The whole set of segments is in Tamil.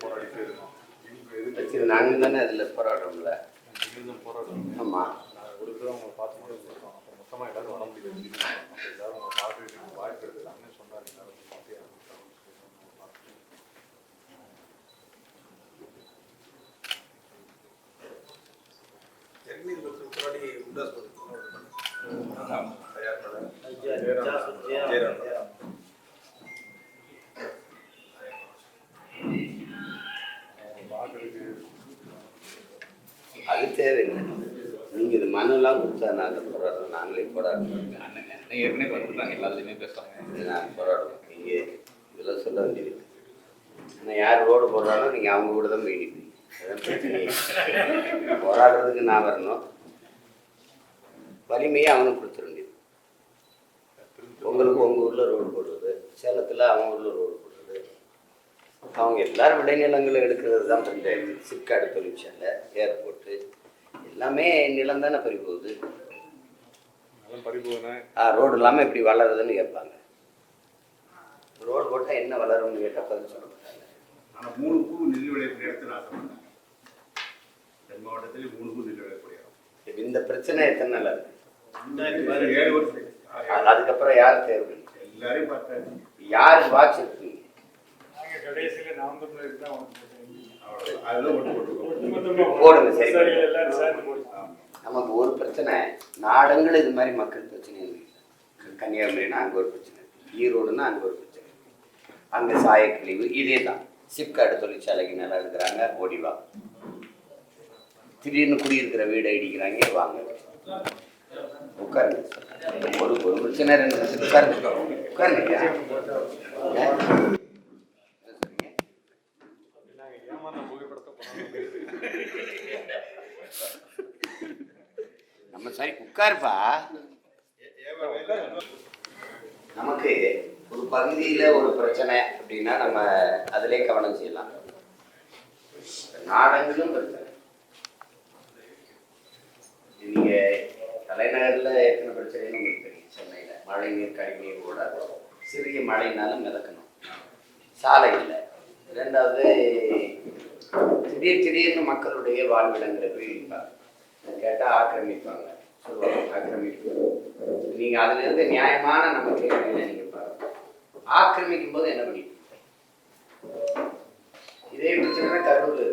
போராடிட்டே இருக்கோம் எங்க எதுக்கு சரி நாங்கள் தானே அதில் போராடுறோம்ல. இங்கிருந்து போராடுறோம் ஆமாம் நான் ஒரு தடவை அவங்க பார்த்து மட்டும் சொல்கிறோம் அப்போ மொத்தமாக எல்லாரும் வர முடியாது அப்போ எல்லாரும் அவங்க பார்த்து வாய்ப்பு இருக்குது சொன்னார் எல்லாரும் பார்த்து ஜெகமீன் பக்தர் போராடி உண்டாஸ் பார்க்கறதுக்கு தேவையில்லை. நீங்கள் இது மனுலாம் கொடுத்தா நாங்கள் போராடுறோம் நாங்களே போராடுறோம். அண்ணன் ஏற்கனவே வந்துட்டாங்க எல்லாத்துலேயுமே பேசுகிறாங்க நாங்கள் போராடுறோம். இங்கே இதெல்லாம் சொல்ல வேண்டியது ஆனால் யார் ரோடு போடுறாலும் நீங்கள் அவங்க கூட தான் போய் நிற்பீங்க அதான் பிரச்சனை போராடுறதுக்கு நான் வரணும். வலிமையை அவனுக்கு கொடுத்துட வேண்டியது. உங்களுக்கு உங்கள் ஊரில் ரோடு போடுறது சேலத்தில் அவன் ஊரில் ரோடு போடுறது. அவங்க எல்லாரும் விளைநிலங்களை எடுக்கிறது தான் பஞ்சாயத்து. சிப்காடு தொழிற்சாலை ஏர்போர்ட்டு எல்லாமே நிலம் தானே பறி போகுது ரோடு இல்லாமல் இப்படி வளருதுன்னு கேட்பாங்க. ரோடு போட்டால் என்ன வளரும்னு கேட்டால் பதில் சொல்ல மாட்டாங்க. ஆனால் மூணு பூ நெல் விளையக்கூடிய இடத்துல ஆசைப்பட்டேன் தென் மாவட்டத்தில் மூணு பூ நெல் விளையக்கூடிய இடம் இந்த பிரச்சனை எத்தனை நாள் இருக்கு ஏழு வருஷம். அது- அதுக்கப்புறம் யார் தேர்வு? எல்லாரையும் பார்த்தேன் யாருக்கு வாட்ச் இருக்குங்க கடைசியில் நவம்பர்ல தான் அவ்வளோ அதுதான் ஒட்டு போட்டுருக்கோம் போடுங்க சரி. நமக்கு ஒரு பிரச்சனை நாடங்கள் இது மாதிரி மக்கள் பிரச்சனை இல்லை. கன்னியாகுமரினா அங்கே ஒரு பிரச்சனை ஈரோடுனா அங்கே ஒரு பிரச்சனை. அங்கே சாயக்கழிவு இதே தான். சிப்காடு தொழிற்சாலைக்கு நிலம் இருக்கிறாங்க ஓடிவா திடீர்னு குடியிருக்கிற வீடை அடிக்கிறாங்க வாங்க. உட்காருங்க. ஒரு ஒரு பிரச்சனை ரெண்டு பிரச்சனை. உட்காருங்க. உட்காருங்க ஏன்? என்ன சொல்றீங்க? நாங்கள் ஏமாந்த புகைப்படத்தை போனோம் நம்ம சரி உட்காருப்பா. நமக்கு ஒரு பகுதியில் ஒரு பிரச்சனை அப்படின்னா நம்ம அதிலே கவனம் செய்யலாம். நாடங்களும் பிரச்சனை. நீங்க தலைநகரில் எத்தனை பிரச்சனைன்னு உங்களுக்கு தெரியும் சென்னையில். மழை நீர் கழிவுநீர் ஓடாது. சிறிய மழைனாலும் மிதக்கணும். சாலை இல்லை ரெண்டாவது திடீர் திடீர்னு மக்களுடைய வாழ்விடங்களை போய் இடிப்பாங்க கேட்டால் ஆக்கிரமிப்பாங்க. சொல்லுவாங்க ஆக்கிரமிப்பு. நீங்கள் அதுல இருந்து நியாயமான நம்ம கேள்விகளை நீங்கள் பாருங்க. ஆக்கிரமிக்கும் போது என்ன பண்ணி இதே பிரச்சனை கரூர்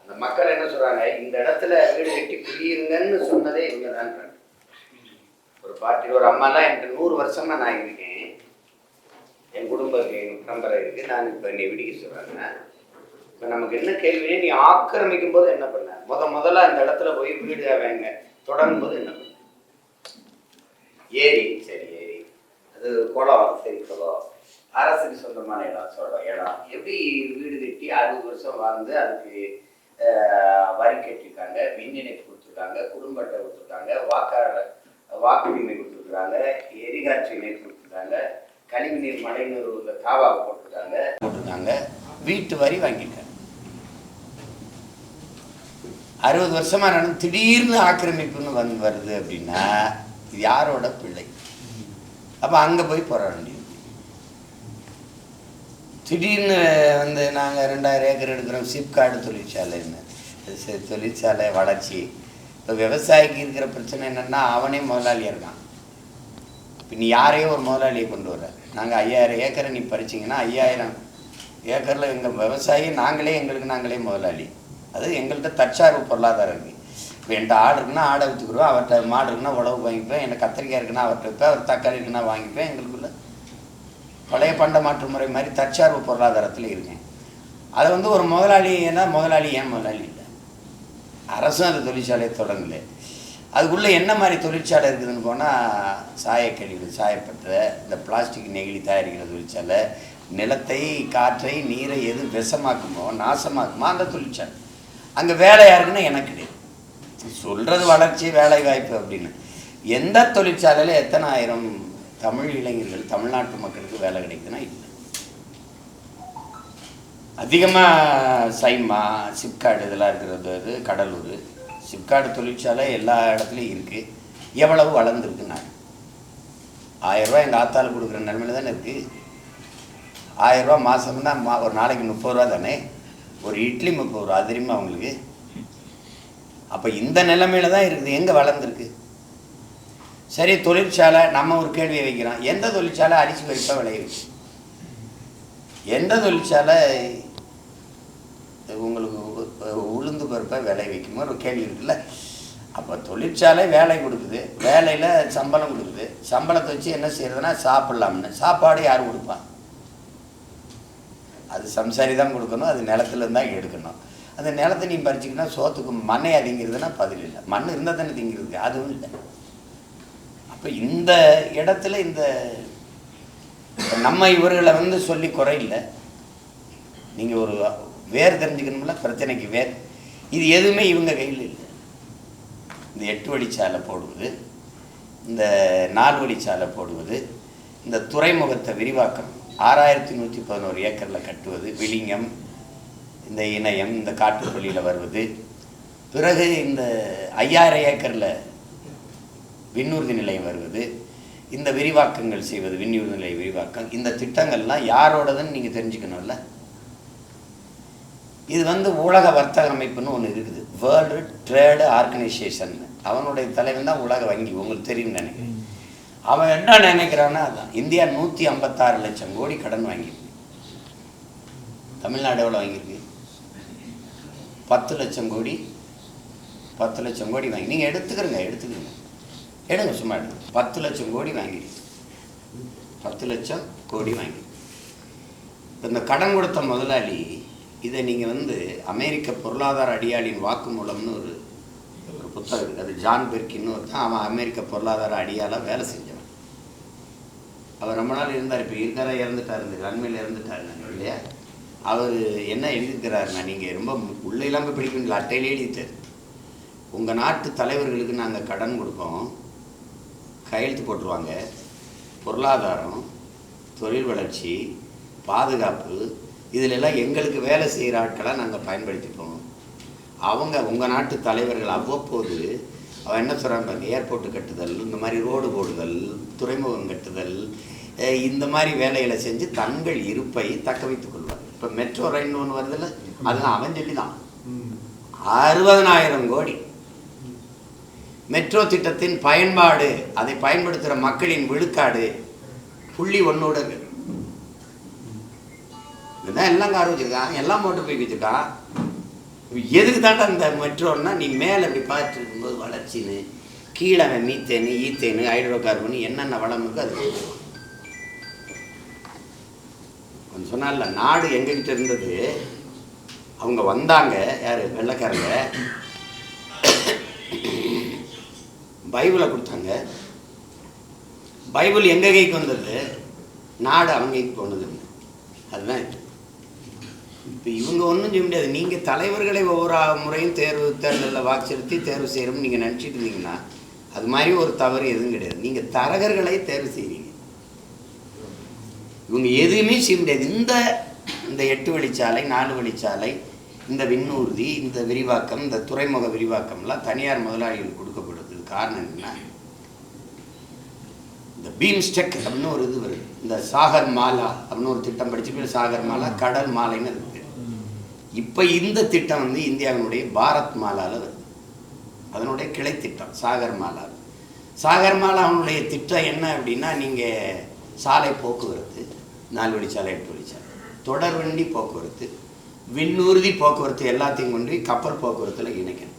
அந்த மக்கள் என்ன சொல்றாங்க இந்த இடத்துல வீடு கட்டி குடியிருங்கன்னு சொன்னதே இவங்க தான் ஒரு பாட்டி ஒரு அம்மாலாம் என்கிட்ட நூறு வருஷமா நான் இருக்கேன். என் குடும்ப பரம்பரை இருக்கு நான் இப்போ என்னை விடிக்க சொல்றாங்க. இப்போ நமக்கு என்ன கேள்வி நீ ஆக்கிரமிக்கும் போது என்ன பண்ண? முத முதல்ல அந்த இடத்துல போய் வீடு வேங்க தொடரும்போது என்ன ஏரி சரி ஏரி. அது குளம் சரி குளம். அரசுக்கு சொந்தமான இடம் சொல்கிறோம் இடம். எப்படி வீடு கட்டி அறுபது வருஷம் வாழ்ந்து அதுக்கு வரி கட்டியிருக்காங்க மின் இணைப்பு கொடுத்துருக்காங்க குடும்ப அட்டை கொடுத்துருக்காங்க வாக்காளர் வாக்குரிமை கொடுத்துருக்காங்க எரிகாற்று இணைப்பு கொடுத்துருக்காங்க கழிவுநீர் மழைநீர் உள்ள காவாவை போட்டிருக்காங்க போட்டிருக்காங்க. வீட்டு வரி வாங்கியிருக்காங்க. அறுபது வருஷமாக நடந்து திடீர்னு ஆக்கிரமிப்புன்னு வந்து வருது அப்படின்னா இது யாரோட பிள்ளை அப்போ அங்கே போய் போராட வேண்டியது. திடீர்னு வந்து நாங்கள் ரெண்டாயிரம் ஏக்கர் எடுக்கிறோம் சிப்காடு தொழிற்சாலைன்னு. தொழிற்சாலை வளர்ச்சி. இப்போ விவசாயிக்கு இருக்கிற பிரச்சனை என்னென்னா அவனே முதலாளியாக இருக்கான் இப்போ நீ யாரையும் ஒரு முதலாளியை கொண்டு வர நாங்கள் ஐயாயிரம் ஏக்கரை நீ பறிச்சிங்கன்னா ஐயாயிரம் ஏக்கரில் எங்கள் விவசாயி நாங்களே எங்களுக்கு நாங்களே முதலாளி. அது எங்கள்கிட்ட தற்சார்பு பொருளாதாரம் இருக்குது இப்போ என்கிட்ட ஆடு இருக்குன்னா ஆடை விற்றுக்குருவோம் அவர்கிட்ட மாடு இருக்குன்னா உழவு வாங்கிப்பேன் என்ன கத்திரிக்காய் இருக்குன்னா அவர்கிட்ட வைப்பேன் அவர் தக்காளி இருக்குன்னா வாங்கிப்பேன் எங்களுக்குள்ள பழைய பண்ட மாற்று முறை மாதிரி தற்சார்பு பொருளாதாரத்தில் இருக்கேன். அதை வந்து ஒரு முதலாளின்னா முதலாளி ஏன் முதலாளி இல்லை? அரசும் அந்த தொழிற்சாலையை தொடங்கலை. அதுக்குள்ளே என்ன மாதிரி தொழிற்சாலை இருக்குதுன்னு போனால் சாயக்கழிவு சாயப்பற்ற இந்த பிளாஸ்டிக் நெகிழி தயாரிக்கிற தொழிற்சாலை நிலத்தை காற்றை நீரை எது விஷமாக்குமோ நாசமாக்குமோ அந்த தொழிற்சாலை. அங்கே வேலை யாருக்குன்னா எனக்கு கிடையாது. சொல்கிறது வளர்ச்சி வேலை வாய்ப்பு அப்படின்னு. எந்த தொழிற்சாலையில் எத்தனை ஆயிரம் தமிழ் இளைஞர்கள் தமிழ்நாட்டு மக்களுக்கு வேலை கிடைக்குதுன்னா இல்லை. அதிகமாக சைமா சிப்காடு இதெல்லாம் இருக்கிறது இது கடலூர். சிப்காடு தொழிற்சாலை எல்லா இடத்துலையும் இருக்குது எவ்வளவு வளர்ந்துருக்கு நான். ஆயிரம் ரூபாய் எங்கள் ஆத்தாள் கொடுக்குற நிலமையில தானே இருக்குது ஆயிரம் ரூபா மாதம்னா மா ஒரு நாளைக்கு முப்பது ரூபா தானே. ஒரு இட்லி முப்பது ரூபா தெரியுமா அவங்களுக்கு. அப்போ இந்த நிலைமையில தான் இருக்குது. எங்கே வளர்ந்துருக்கு? சரி தொழிற்சாலை நம்ம ஒரு கேள்வியை வைக்கிறோம். எந்த தொழிற்சாலை அரிசி பருப்பை விளைவிச்சு எந்த தொழிற்சாலை உங்களுக்கு உளுந்து பருப்பை விளைவிக்குமோ ஒரு கேள்வி இருக்குல்ல. அப்போ தொழிற்சாலை வேலை கொடுக்குது. வேலையில் சம்பளம் கொடுக்குது. சம்பளத்தை வச்சு என்ன செய்யறதுன்னா சாப்பிட்லாம்னு. சாப்பாடு யார் கொடுப்பான் அது சம்சாரி தான் கொடுக்கணும் அது நிலத்துலேருந்து தான் எடுக்கணும். அந்த நிலத்தை நீ பறிச்சிக்கினா சோத்துக்கு மண்ணை அதிங்கிறதுனா பதில் இல்லை. மண் இருந்தால் தானே திங்கிறதுக்கு அதுவும் இல்லை. அப்போ இந்த இடத்துல இந்த நம்ம இவர்களை வந்து சொல்லி குறை நீங்கள் ஒரு வேர் தெரிஞ்சுக்கணும்ல பிரச்சனைக்கு வேர். இது எதுவுமே இவங்க கையில் இல்லை. இந்த எட்டு வழிச்சாலை போடுவது இந்த நாலு வழிச்சாலை போடுவது இந்த துறைமுகத்தை விரிவாக்கம் ஆறாயிரத்தி நூற்றி பதினோரு ஏக்கரில் கட்டுவது விழிங்கம் இந்த இணையம் இந்த காட்டுப்பள்ளியில் வருவது. பிறகு இந்த ஐயாயிரம் ஏக்கரில் விண்ணூர்தி நிலையம் வருவது. இந்த விரிவாக்கங்கள் செய்வது விண்ணூர்தி நிலைய விரிவாக்கம். இந்த திட்டங்கள்லாம் யாரோடதுன்னு நீங்கள் தெரிஞ்சுக்கணும்ல. இது வந்து உலக வர்த்தக அமைப்புன்னு ஒன்று இருக்குது. வேர்ல்டு ட்ரேடு ஆர்கனைசேஷன் அவனுடைய தலைவன் தான் உலக வங்கி உங்களுக்கு தெரியும் நினைக்கிறேன். அவன் என்ன நினைக்கிறான்னா அதான். இந்தியா நூற்றி ஐம்பத்தாறு லட்சம் கோடி கடன் வாங்கியிருக்கு. தமிழ்நாடு எவ்வளோ வாங்கியிருக்கு? பத்து லட்சம் கோடி. பத்து லட்சம் கோடி வாங்கி நீங்கள் எடுத்துக்கிறங்க எடுத்துக்கிறங்க. எடுங்க சும்மா எடுங்க. பத்து லட்சம் கோடி வாங்கிருக்கு பத்து லட்சம் கோடி வாங்கி இந்த கடன் கொடுத்த முதலாளி இதை நீங்கள் வந்து அமெரிக்க பொருளாதார அடியாளின் வாக்குமூலம்னு ஒரு ஒரு புத்தகம் இருக்குது அது ஜான் பெர்கின்னு ஒருத்தன் அவன் அமெரிக்க பொருளாதார அடியாளாக வேலை செஞ்சவன் அவர் ரொம்ப நாள் இருந்தார் இப்போ இருக்கிற இறந்துட்டார் இந்த அண்மையில் இறந்துட்டார் இல்லையா? அவர் என்ன எழுதியிருக்கிறாருன்னா நீங்கள் ரொம்ப உள்ளே இல்லாமல் பிடிக்கணும் அட்டையிலே எழுதிட்டார். உங்கள் நாட்டு தலைவர்களுக்கு நாங்கள் கடன் கொடுப்போம் கையெழுத்து போட்டுருவாங்க பொருளாதாரம் தொழில் வளர்ச்சி பாதுகாப்பு இதில் எல்லாம் எங்களுக்கு வேலை செய்கிற ஆட்களை நாங்கள் பயன்படுத்திப்போம். அவங்க உங்கள் நாட்டு தலைவர்கள் அவ்வப்போது அவன் என்ன சொல்கிறான் பாருங்க ஏர்போர்ட்டு கட்டுதல் இந்த மாதிரி ரோடு போடுதல் துறைமுகம் கட்டுதல் இந்த மாதிரி வேலைகளை செஞ்சு தங்கள் இருப்பை தக்க வைத்துக் கொள்வார். இப்போ மெட்ரோ ரயில் ஒன்று வருதில்ல அதுதான் அவன் சொல்லி தான் அறுபதனாயிரம் கோடி. மெட்ரோ திட்டத்தின் பயன்பாடு அதை பயன்படுத்துகிற மக்களின் விழுக்காடு புள்ளி ஒன்னோட இதுதான் எல்லாம் கார் வச்சுருக்கான். எல்லாம் மோட்டர் பைக் வச்சுருக்கான். எதுக்கு தாண்டா இந்த மெட்ரோன்னா நீ மேலே இப்படி பார்த்துட்டு இருக்கும்போது வளர்ச்சின்னு கீழே அவன் மீத்தேனு ஈத்தேனு ஹைட்ரோ கார்பன் என்னென்ன வளம் இருக்கோ அது கொஞ்சம் சொன்னால நாடு எங்ககிட்ட இருந்தது அவங்க வந்தாங்க யார் வெள்ளைக்காரங்க. பைபிளை கொடுத்தாங்க. பைபிள் எங்கள் கைக்கு வந்தது? நாடு அவங்க கைக்கு போனது அதுதான் இது. இப்போ இவங்க ஒன்றும் செய்ய முடியாது. நீங்கள் தலைவர்களை ஒவ்வொரு முறையும் தேர்வு தேர்தலில் வாக்கு செலுத்தி தேர்வு செய்கிறோம்னு நீங்கள் நினச்சிட்டு இருந்தீங்கன்னா அது மாதிரி ஒரு தவறு எதுவும் கிடையாது. நீங்கள் தரகர்களை தேர்வு செய்கிறீங்க இவங்க எதுவுமே செய்ய முடியாது. இந்த இந்த எட்டு வழிச்சாலை நாலு வழிச்சாலை இந்த விண்ணூர்தி இந்த விரிவாக்கம் இந்த துறைமுக விரிவாக்கம்லாம் தனியார் முதலாளிகளுக்கு கொடுக்கப்படுது காரணம் என்ன? இந்த பீம்ஸ்டெக் அப்படின்னு ஒரு இது வருது. இந்த சாகர் மாலா அப்படின்னு ஒரு திட்டம் படிச்சுட்டு சாகர் மாலா கடல் மாலைன்னு இருக்கு இப்போ இந்த திட்டம் வந்து இந்தியாவினுடைய பாரத் மாலால வருது. அதனுடைய கிளை திட்டம் சாகர் மாலா. சாகர் மாலாவுடைய திட்டம் என்ன அப்படின்னா நீங்கள் சாலை போக்குவரத்து நாலு வழிச்சாலை எட்டு வழிச்சாலை தொடர் வண்டி போக்குவரத்து விண்ணூர்தி போக்குவரத்து எல்லாத்தையும் கொண்டு கப்பல் போக்குவரத்தில் இணைக்கணும்.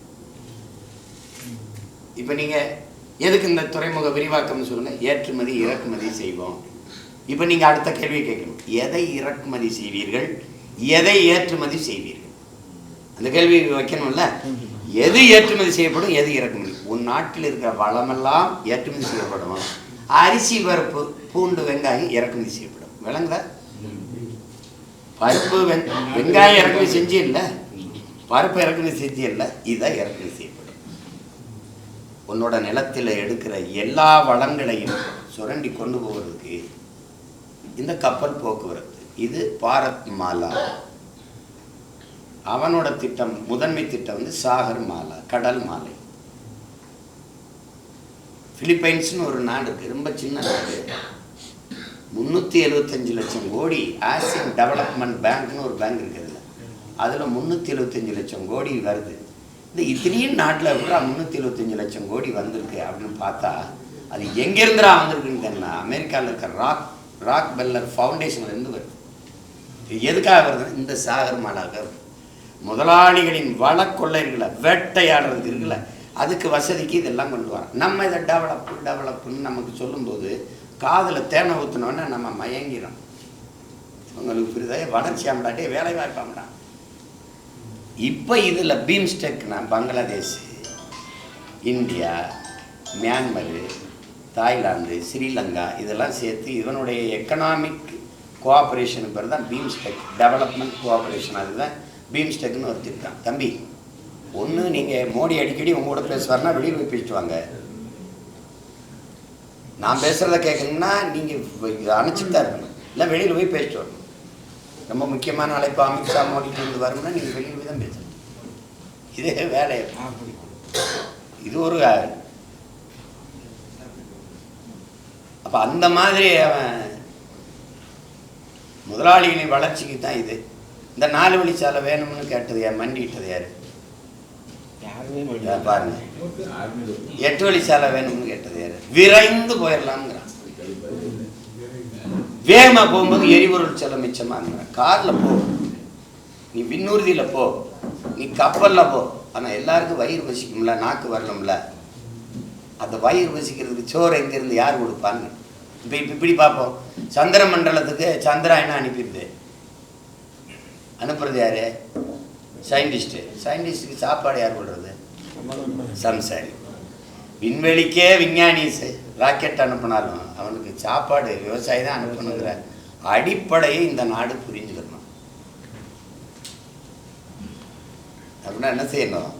இப்போ நீங்கள் எதுக்கு இந்த துறைமுக விரிவாக்கம்னு சொல்லுங்கள் ஏற்றுமதி இறக்குமதி செய்வோம். இப்போ நீங்கள் அடுத்த கேள்வி கேட்கணும். எதை இறக்குமதி செய்வீர்கள்? எதை ஏற்றுமதி செய்வீர்கள்? அந்த கேள்வி வைக்கணும்ல? எது ஏற்றுமதி செய்யப்படும் எது இறக்குமதி? உன் நாட்டில் இருக்கிற வளமெல்லாம் ஏற்றுமதி செய்யப்படும். அரிசி பருப்பு பூண்டு வெங்காயம் இறக்குமதி செய்யப்படும். விளங்குதா? பருப்பு வெங் வெங்காயம் இறக்குமதி செஞ்சு இல்லை? பருப்பு இறக்குமதி செஞ்சு இல்லை? இதுதான் இறக்குமதி செய்யப்படும். உன்னோட நிலத்தில் எடுக்கிற எல்லா வளங்களையும் சுரண்டி கொண்டு போவதற்கு இந்த கப்பல் போக்குவரத்து. இது பாரத் மாலா. அவனோட திட்டம் முதன்மை திட்டம் வந்து சாகர் மாலா கடல் மாலை. பிலிப்பைன்ஸ்னு ஒரு நாடு இருக்குது ரொம்ப சின்ன நாடு. முந்நூற்றி எழுபத்தஞ்சு லட்சம் கோடி ஆசியன் டெவலப்மெண்ட் பேங்க்னு ஒரு பேங்க் இருக்குதுல்ல அதில். முந்நூற்றி எழுபத்தஞ்சு லட்சம் கோடி வருது. இந்த இத்தனையும் நாட்டில் எப்படா முந்நூற்றி இருபத்தஞ்சி லட்சம் கோடி வந்திருக்கு அப்படின்னு பார்த்தா அது எங்கேருந்துடா வந்திருக்குன்னு தெரியல. அமெரிக்காவில் இருக்கிற ராக் ராக் பெல்லர் ஃபவுண்டேஷன்லேருந்து வருது. எதுக்காக வருது இந்த சாகர் மாநகர் முதலாளிகளின் வளக்கொள்ள கொள்ளைகளை வேட்டையாடுறதுக்கு இருக்குல்ல அதுக்கு வசதிக்கு இதெல்லாம் கொண்டு வரோம் நம்ம இதை டெவலப் டெவலப்னு நமக்கு சொல்லும்போது காதில் தேனை ஊற்றினோன்னே நம்ம மயங்கிறோம் உங்களுக்கு புரியுதா? வளர்ச்சி ஆமடாட்டே வேலை வாய்ப்பாமடா இப்போ இதில் பீம்ஸ்டெக்னா Bangladesh India Myanmar Thailand Sri Lanka இதெல்லாம் சேர்த்து இதனுடைய எக்கனாமிக் கோஆப்ரேஷன் பேர் தான் பீம்ஸ்டெக். டெவலப்மெண்ட் கோஆப்ரேஷன் அதுதான் பீம்ஸ்டெக்னு ஒரு தான் தம்பி ஒன்று நீங்கள் மோடி அடிக்கடி உங்களோட பேசுவார்னா வெளியில் போய் பேசிட்டு வாங்க. நான் பேசுகிறத கேட்கணும்னா நீங்கள் அணைச்சிட்டு தான் இருக்கணும். இல்லை வெளியில் போய் பேசிட்டு வரணும். ரொம்ப முக்கியமான அழைப்பு அமித்ஷா மோடிட்டு இருந்து வரணும்னா நீங்கள் வெளியில் போய் தான் பேசணும். இதே வேலை இது ஒரு அப்போ அந்த மாதிரி அவன் முதலாளிகளின் வளர்ச்சிக்கு தான் இது. இந்த நாலு வழிச்சாலை வேணும்னு கேட்டது யார்? மண்டிட்டது யார்? பாருங்க. எட்டு வழிச்சாலை வேணும்னு கேட்டது யார்? விரைந்து போயிடலாம்ங்கிறான் வேகமா போகும்போது எரிபொருள் செலவு மிச்சமாங்க கார்ல போ. நீ விண்ணூர்தியில போ. நீ கப்பல்ல போ. ஆனா எல்லாருக்கும் வயிறு வசிக்கும்ல நாக்கு வரணும்ல. அந்த வயிறு வசிக்கிறதுக்கு சோறு எங்கேருந்து யார் கொடுப்பான்னு? இப்போ இப்போ இப்படி பார்ப்போம். சந்திர மண்டலத்துக்கு சந்திராயனை அனுப்பிடுது அனுப்புறது யாரு? சயின்டிஸ்ட்டு சயின்டிஸ்ட்டுக்கு சாப்பாடு யார் கொடுறது சம்சாரி. விண்வெளிக்கே விஞ்ஞானி ராக்கெட் அனுப்பினாலும் அவனுக்கு சாப்பாடு விவசாயி தான் அனுப்பணுங்கிற அடிப்படையை இந்த நாடு புரிஞ்சுக்கணும் அப்படின்னா என்ன செய்யணும்?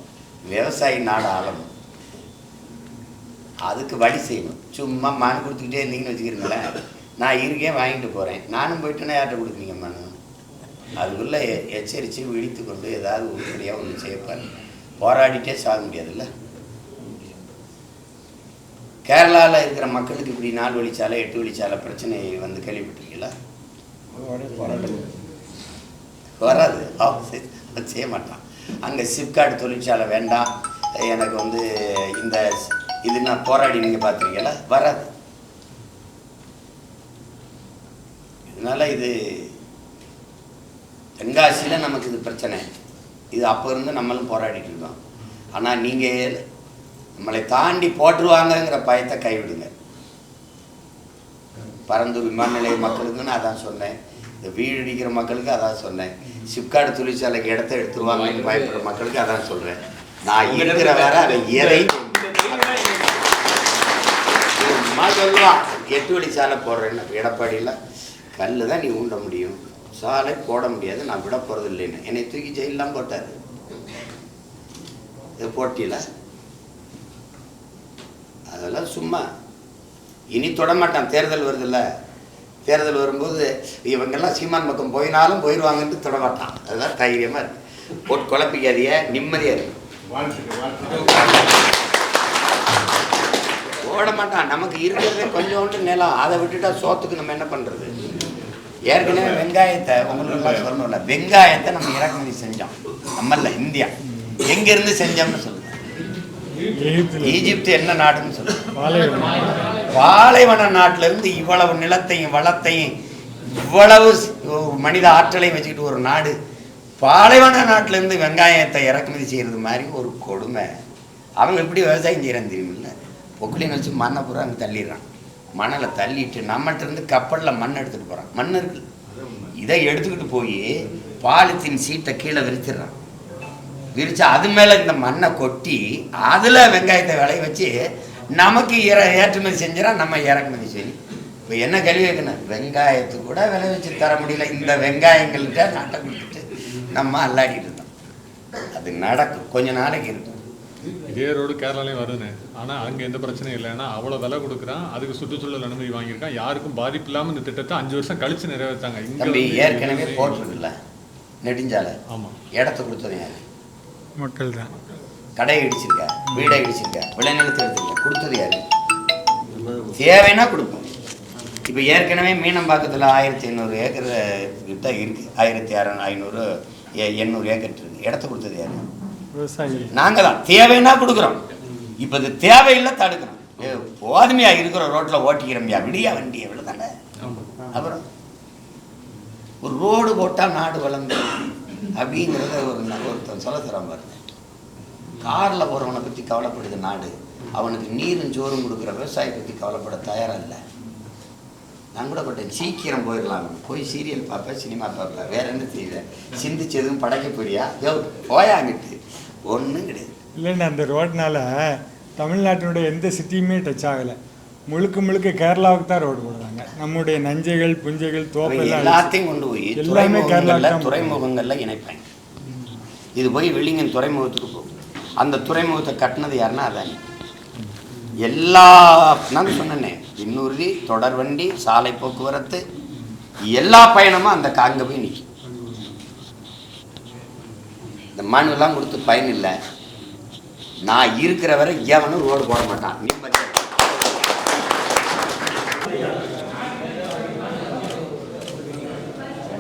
விவசாயி நாடு ஆளணும். அதுக்கு வழி செய்யணும். சும்மா மனு கொடுத்துக்கிட்டே இருந்தீங்கன்னு வச்சுக்கிறீங்களேன் நான் இருக்கேன் வாங்கிட்டு போகிறேன் நானும் போயிட்டேன்னா யார்கிட்ட கொடுக்குறீங்க மனு? அதுக்குள்ளே எச்சரித்து விழித்து கொண்டு ஏதாவது உருப்படியாக ஒன்று செய்யப்பாரு போராடிட்டே சாக முடியாதுல்ல? கேரளாவில் இருக்கிற மக்களுக்கு இப்படி நாலு வழிச்சாலை எட்டு வழிச்சாலை பிரச்சனை வந்து கேள்விப்பட்டிருக்கீங்களா? வராது. அவன் செய்ய மாட்டான். அங்கே சிப்காட் தொழிற்சாலை வேண்டாம். எனக்கு வந்து இந்த இது நான் போராடி நீங்கள் பார்த்துருக்கீங்களா? வராது. அதனால் இது தென்காசியில் நமக்கு இது பிரச்சனை. இது அப்போ இருந்து நம்மளும் போராடிட்டு இருக்கோம். ஆனால் நீங்கள் நம்மளை தாண்டி போட்டுருவாங்கங்கிற பயத்தை கைவிடுங்க. பரந்தூர் விமான நிலைய மக்களுக்குன்னு அதான் சொன்னேன். இந்த வீடு அடிக்கிற மக்களுக்கு அதான் சொன்னேன். சிப்காடு தொழிற்சாலைக்கு இடத்த எடுத்துருவாங்கன்னு பயப்படுற மக்களுக்கு அதான் சொல்கிறேன் நான் இருக்கிற வேற அவன் எதை சொல்லுவான் எட்டு வழி சாலை போடுறேன்னு. எடப்பாடியில் கல் தான் நீ ஊண்ட முடியும். சாலை போட முடியாது. நான் விட போகிறது இல்லைன்னு என்னை தூக்கி ஜெயிலெலாம் போட்டார். இது போட்டியில். அதெல்லாம் சும்மா. இனி தொட மாட்டான் தேர்தல் வருதுல்ல. தேர்தல் வரும்போது இவங்கெல்லாம் சீமான் பக்கம் போயினாலும் போயிடுவாங்கன்ட்டு தொட மாட்டான் அதுதான் தைரியமாக இருக்கு. போட்டு குழப்பிக்காதிய நிம்மதியாக இருக்கு. வாழ்த்துக்கள் வாழ்த்துக்கள். ஓட மாட்டான் நமக்கு இருக்கிறதே கொஞ்சோண்டு நிலம். அதை விட்டுட்டா சோத்துக்கு நம்ம என்ன பண்ணுறது ஏற்கனவே வெங்காயத்தை உங்களுக்கு சொல்லணும்ல வெங்காயத்தை நம்ம இறக்குமதி செஞ்சோம். நம்மள இந்தியா. எங்கேருந்து செஞ்சோம்னு சொல்லுங்க. ஈஜிப்து என்ன நாடுன்னு சொல்லுங்க பாலைவன நாட்டுல இருந்து இவ்வளவு நிலத்தையும் வளத்தையும் இவ்வளவு மனித ஆற்றலையும் வச்சுக்கிட்டு ஒரு நாடு. பாலைவன நாட்டுல இருந்து வெங்காயத்தை இறக்குமதி செய்யறது மாதிரி ஒரு கொடுமை. அவங்க எப்படி விவசாயம் செய்யறாங்க தெரியுமில்ல? பொக்குலின்னு வச்சு மண்ணை பூரா அங்கே தள்ளிடுறான். மணலை தள்ளிட்டு நம்மகிட்ட இருந்து கப்பலில் மண் எடுத்துட்டு போகிறான் மண் இருக்கு. இதை எடுத்துக்கிட்டு போய் பாலித்தீன் சீட்டை கீழே விரிச்சிடுறான். விரிச்சு அது மேலே இந்த மண்ணை கொட்டி அதில் வெங்காயத்தை விளைய வச்சு நமக்கு இற ஏற்றுமதி செஞ்சிடா நம்ம இறக்குமதி சரி இப்போ என்ன கேள்வி கேட்கணும்? வெங்காயத்துக்கு கூட விளை வச்சு தர முடியல. இந்த வெங்காயங்கள்கிட்ட நாட்டை கொடுத்துட்டு நம்ம அல்லாடிட்டு இருந்தோம். அது நடக்கும். கொஞ்ச நாளைக்கு இருக்கும். இதே ரோடு கேரளாலையும் வருதுண்ணே. ஆனால் அங்கே எந்த பிரச்சனையும் இல்லைன்னா அவ்வளோ விலை கொடுக்குறான். அதுக்கு சுற்றுச்சூழல் அனுமதி வாங்கியிருக்கான். யாருக்கும் பாதிப்பு இல்லாமல் இந்த திட்டத்தை அஞ்சு வருஷம் கழிச்சு நிறைவேற்றாங்க இங்கே ஏற்கனவே போட்டிருக்குல்ல? நெடுஞ்சாலை. ஆமாம் இடத்த கொடுத்தது யாரு? மக்கள் தான். கடையை இடிச்சிருக்க வீடை இடிச்சிருக்க விளைநிலத்தை எடுத்துருக்க கொடுத்தது யாரு? தேவைன்னா கொடுப்போம். இப்போ ஏற்கனவே மீனம்பாக்கத்தில் ஆயிரத்தி ஐநூறு ஏக்கர் கிட்ட இருக்கு. ஆயிரத்தி அற ஐநூறு எ- எண்ணூறு ஏக்கர் இருக்கு. இடத்த கொடுத்தது யாரு? விவசாயிகள். நாங்கள் தான் தேவைன்னா கொடுக்குறோம். இப்போ இது தேவையில்லை தடுக்கிறோம். ஏ, போதுமையா இருக்கிற ரோட்டில் ஓட்டிக்கிறோம்யா. விடியா வண்டி எவ்வளோ தானே அப்புறம் ஒரு ரோடு போட்டால் நாடு வளர்ந்து அப்படிங்கிறத ஒரு ந- ஒருத்தன் சொல்ல தரான் பாருங்க. காரில் போகிறவனை பற்றி கவலைப்படுது நாடு. அவனுக்கு நீரும் சோறும் கொடுக்குற விவசாயி பற்றி கவலைப்பட தயாராக இல்லை நான் கூட பட்டேன் சீக்கிரம் போயிடலாம். போய் சீரியல் பார்ப்பேன் சினிமா பார்ப்பேன் வேற என்ன செய்வேன் சிந்திச்சு எதுவும் படைக்க போறியா? யோ போயாங்கிட்டு ஒன்றும் கிடையாது. இல்லைன்னா அந்த ரோட்னால தமிழ்நாட்டினுடைய எந்த சிட்டியுமே டச் ஆகலை. முழுக்க முழுக்க கேரளாவுக்கு தான் ரோடு போடுறாங்க. நம்முடைய நஞ்சைகள் புஞ்சைகள் தோப்பெல்லாம் எல்லாத்தையும் கொண்டு போய் எல்லாமே கேரளாவுக்கு துறைமுகங்கள்ல இணைப்பாங்க. இது போய் வெள்ளிங்கன் துறைமுகத்துக்கு போகும். அந்த துறைமுகத்தை கட்டினது யாருன்னா அதானி. எல்லா நான் சொன்னேனே இன்னூர்தி தொடர்வண்டி சாலை போக்குவரத்து எல்லா பயணமும் அந்த க- அங்க போய் நிற்கும் இந்த மனுலாம் கொடுத்து பயன் இல்லை. நான் இருக்கிற வரை எவனும் ரோடு போட மாட்டான். நிம்மதியா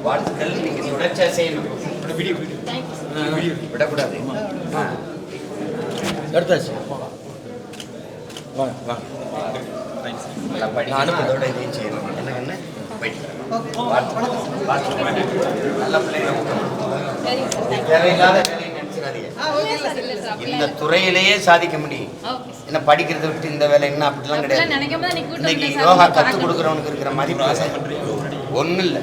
வாழ்த்துக்கள். நீங்க தொடர்ச்சியா செய்யணும் விடக்கூடாது. எடுத்தாச்சு. அதோட இதையும் செய்யணும். என்ன. நல்ல பிள்ளைங்க. தேவையில்லாத வேலையை நினைச்சிடாதீங்க. இந்த துறையிலேயே சாதிக்க முடியும். என்ன படிக்கிறத விட்டு இந்த வேலை என்ன அப்படிலாம் கிடையாது. இன்னைக்கு. யோகா கற்றுக். கொடுக்குறவனுக்கு இருக்கிற மதிப்பு ஒன்றும் இல்லை.